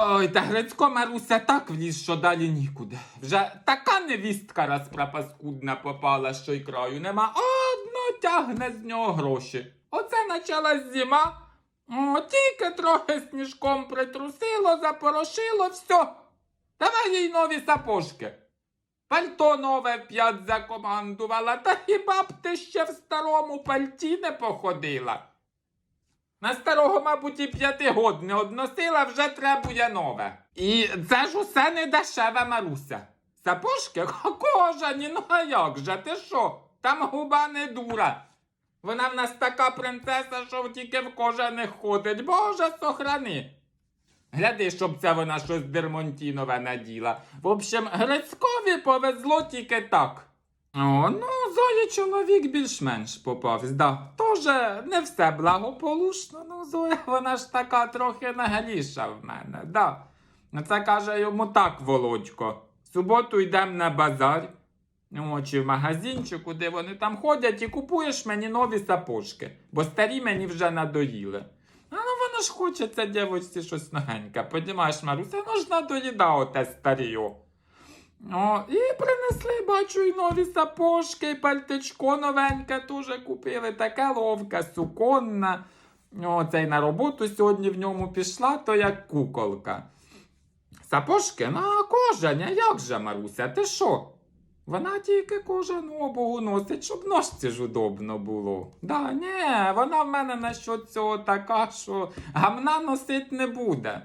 Ой, та Грицько Маруся так вліз, що далі нікуди. Вже така невістка розпрапаскудна попала, що й краю нема. Одно тягне з нього гроші. Оце началась зима. О, тільки трохи сніжком притрусило, запорошило, все. Давай їй нові сапожки. Пальто нове вп'ять закомандувала, та хіба б ти ще в старому пальті не походила? На старого, мабуть, і п'яти год не односила, вже требує нове. І це ж усе не дешеве, Маруся. Сапожки кожані, ну а як же, ти що? Там губа не дура. Вона в нас така принцеса, що тільки в кожаних ходить. Боже, сохрани. Гляди, щоб це вона щось дермонтінове наділа. В общем, Грицькові повезло тільки так. О, ну, Зої чоловік більш-менш попався, да. Тоже не все благополучно. Ну, Зоя, вона ж така трохи нагаліша в мене, да. Це каже йому так, Володько. В суботу йдемо на базар. Ну, чи в магазинчик, куди вони там ходять, і купуєш мені нові сапожки, бо старі мені вже надоїли. А ну воно ж хоче це дівочці щось новеньке. Подімаєш, Маруся, ну ж надоїдало те старіо. О, і принесли, бачу, і нові сапожки, і пальтичко новеньке теж купили. Таке ловке, суконне. О, це на роботу сьогодні в ньому пішла, то як куколка. Сапожки, ну а кожані, як же, Маруся, ти що? Вона тільки кожану обуву носить, щоб ножці ж удобно було. Да, ні, вона в мене насчет цього така, що гамна носить не буде.